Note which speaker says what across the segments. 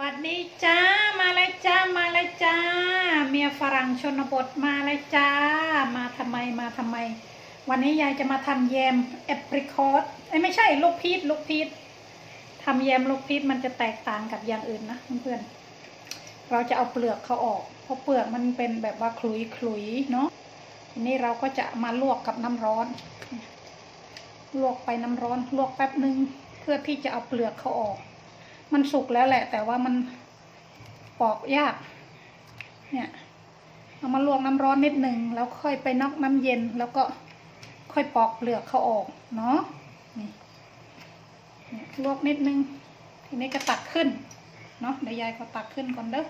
Speaker 1: วัสดีจ้ามาเลยจ้ามาเลยจ้า เมียฝรั่งชนบทมาเลยจ้า มาทำไมมาทำไม วันนี้ยายจะมาทำแยมแอปริคอตเอ้ไม่ใช่ลูกพีชลูกพีชทำแยมลูกพีชมันจะแตกต่างกับอย่างอื่นนะเพื่อนๆเราจะเอาเปลือกเขาออก เพราะเปลือกมันเป็นแบบว่าขลุยขลุยๆเนาะทีนี้เราก็จะมาลวกกับน้ำร้อน ลวกไปน้ำร้อน ลวกแป๊บหนึ่งเพื่อที่จะเอาเปลือกเขาออก มันสุกแล้วแหละ แต่ว่ามันปอกยาก เนี่ย เอามาลวกน้ำร้อนนิดหนึ่งแล้วค่อยไปนอกน้ำเย็นแล้วก็ค่อยปอกเปลือกเขาออกเนาะนี่ลวกนิดนึง ทีนี้ก็ตักขึ้น เนาะเดี๋ยวยายก็ตักขึ้นก่อนเด้อ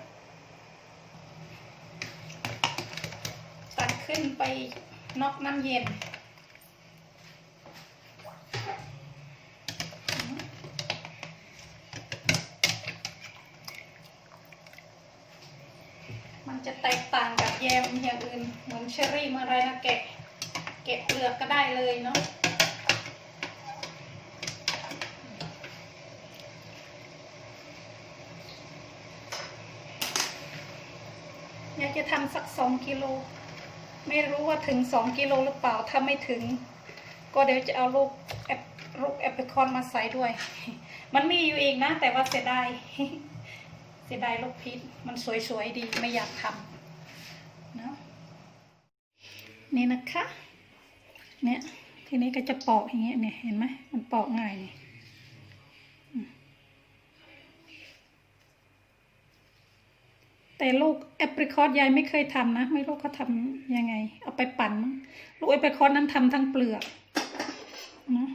Speaker 1: ตักขึ้นไปนอกน้ำเย็น มันจะแตกต่างกับแยมอย่างอื่นเหมือนเชอรี่มื่อไรนะแกะแกะเปลือกก็ได้เลยเนาะอยากจะทำสักสองกิโล ไม่รู้ว่าถึงสองกิโลหรือเปล่า ถ้าไม่ถึง ก็เดี๋ยวจะเอาลูกแอปลูกแอปเปิลคอนมาใส่ด้วย มันมีอยู่เอีกนะ แต่ว่าเสียดาย เสียดายลูกพีชมันสวยๆดีไม่อยากทำเนาะนี่นะคะ เนี่ยทีนี้ก็จะปอกอย่างเงี้ยเนี่ยเห็นไหมมันปอกง่ายนี่แต่ลูกแอปริคอตยายไม่เคยทำนะ ไม่รู้เขาทำยังไง เอาไปปั่นมั้งลูกแอปริคอตนั้นทำทั้งเปลือกนะ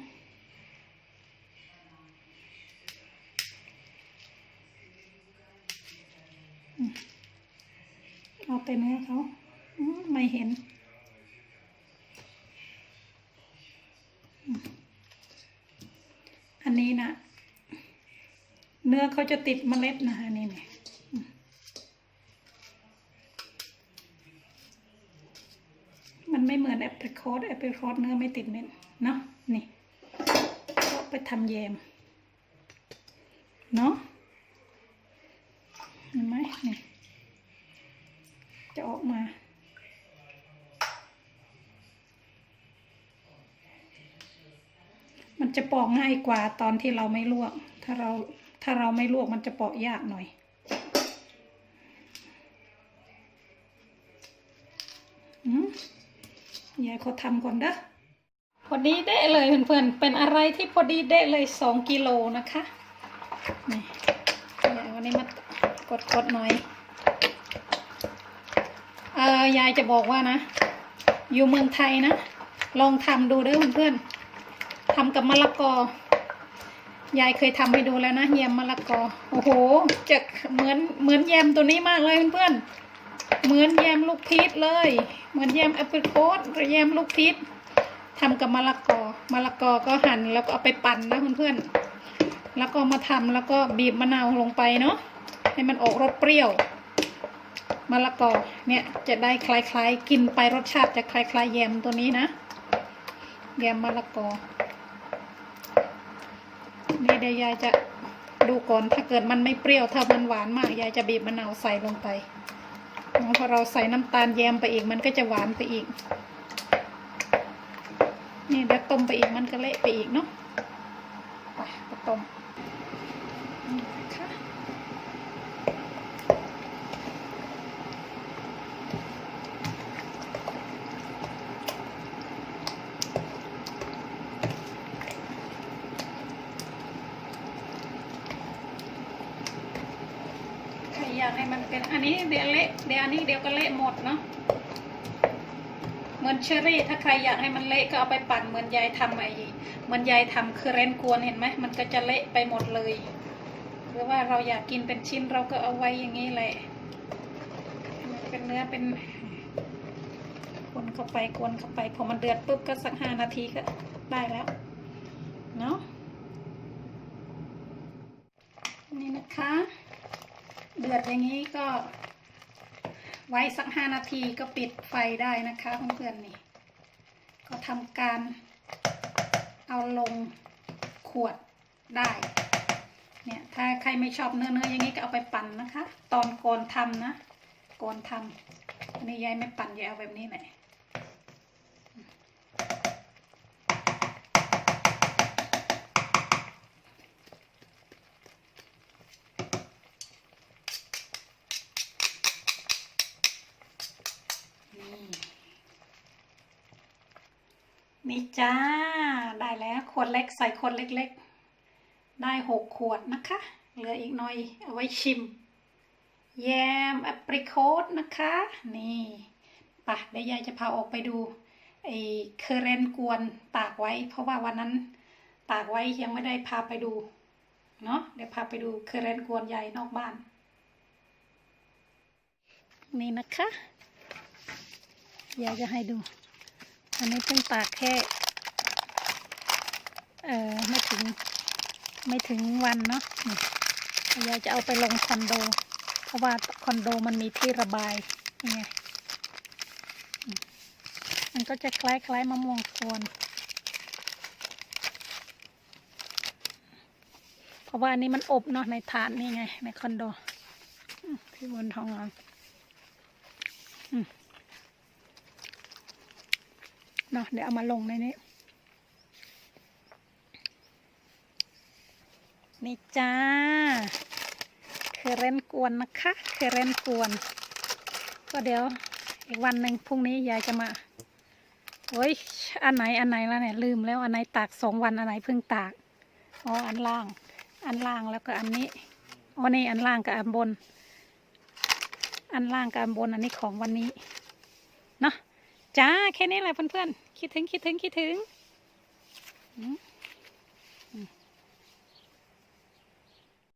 Speaker 1: เอาแต่เนื้อเขาไม่เห็น อันนี้นะเนื้อเขาจะติดเมล็ดนะคะนี่เนี่ยอืมมันไม่เหมือนแอปเปิลคอร์ดแอปเปิลคอร์ดเนื้อไม่ติดเม็ดเนาะนี่ก็ไปทำแยมเนาะเห็นไหมนี่ จะออกมา มันจะปอกง่ายกว่าตอนที่เราไม่ลวก ถ้าเราถ้าเราไม่ลวกมันจะปอกยากหน่อย อืมยายเขาทำก่อนเด้อพอดีเด้เลยเพื่อนๆ เป็นอะไรที่พอดีเด้เลยสองกิโลนะคะ นี่ยายวันนี้มากดกดๆหน่อย เออยายจะบอกว่านะ อยู่เมืองไทยนะ ลองทำดูเด้อเพื่อนๆทำกับมะละกอยายเคยทำให้ดูแล้วนะแยมมะละกอ โอ้โหจะเหมือนเหมือนแยมตัวนี้มากเลยเพื่อนๆเหมือนแยมลูกพีชเลย เหมือนแยมแอปเปิลโคดหรือแยมลูกพีชทำกับมะละกอมะละกอก็หั่นแล้วก็เอาไปปั่นนะเพื่อนๆแล้วก็มาทำแล้วก็บีบมะนาวลงไปเนาะให้มันออกรสเปรี้ยว มะละกอเนี่ยจะได้คล้ายๆ กินไปรสชาติจะคล้ายๆแยมตัวนี้นะ แยมมะละกอ นี่เดี๋ยวยายจะดูก่อนถ้าเกิดมันไม่เปรี้ยวถ้ามันหวานมากยายจะบีบมะนาวใส่ลงไปเนาะพอเราใส่น้ำตาลแยมไปอีกมันก็จะหวานไปอีก นี่เดี๋ยวต้มไปอีกมันก็เละไปอีกเนาะไปต้มนี่ะ ใครอยากให้มัน เป็นอันนี้เดี๋ยวเละเดี๋ยวอันนี้เดี๋ยวก็เละหมดเนาะเหมือนเชอรี่ ถ้าใครอยากให้มันเละก็เอาไปปั่นเหมือนยายทำไอ้เหมือนยายทำคือเรนกวนเห็นไหมมันก็จะเละไปหมดเลย หรือว่าเราอยากกินเป็นชิ้นเราก็เอาไว้อย่างนี้แหละเป็นเนื้อเป็นคนเข้าไปกวนเข้าไปพอมันเดือดปุ๊บก็สักห้านาทีก็ได้แล้วเนาะนี่นะคะ เดือดอย่างนี้ก็ ไว้สักห้านาทีก็ปิดไฟได้นะคะเพื่อนๆนี่ ก็ทำการเอาลงขวดได้เนี่ยถ้าใครไม่ชอบเนื้อเนื้ออย่างนี้ก็เอาไปปั่นนะคะ ตอนก่อนทำนะก่อนทำอันนี้ยายไม่ปั่นยายเอาแบบนี้แหละ นี่จ้า ได้แล้วขวดเล็กใส่ขวดเล็กๆ ได้หกขวดนะคะ เหลืออีกหน่อยเอาไว้ชิม แยมแอปริโคตนะคะ นี่ปะเดี๋ยวยายจะพาออกไปดูไอ้เคเรนกวนตากไว้ เพราะว่าวันนั้นตากไว้ยังไม่ได้พาไปดู เนาะเดี๋ยวพาไปดูเคเรนกวนใหญ่นอกบ้าน นี่นะคะ ยากจะให้ดู อันนี้เพิ่งตากแค่เออไม่ถึงไม่ถึงวันเนาะอยายจะเอาไปลงคอนโด เพราะว่าคอนโดมันมีที่ระบายยังไงมันก็จะคล้ายคล้ายๆมะม่วงกวนเพราะว่าอันนี้มันอบเนาะในถาดนี่ไง ในคอนโดอืมที่บนทองนอนอืม เนาะเดี๋ยวเอามาลงในนี้ นี่จ้าเคเรนกวนนะคะเคเรนกวน ก็เดี๋ยวอีกวันหนึ่งพรุ่งนี้ยายจะมาโอ้ยอันไหนอันไหนแล้วเนี่ยลืมแล้วอันไหนตากสองวันอันไหนเพิ่งตากอ๋ออันล่าง อันล่างแล้วก็อันนี้อ๋อนี่อันล่างกับอันบน อันล่างกับอันบนอันนี้ของวันนี้เนาะ จ้าแค่นี้แหละเพื่อนๆคิดถึงคิดถึงคิดถึง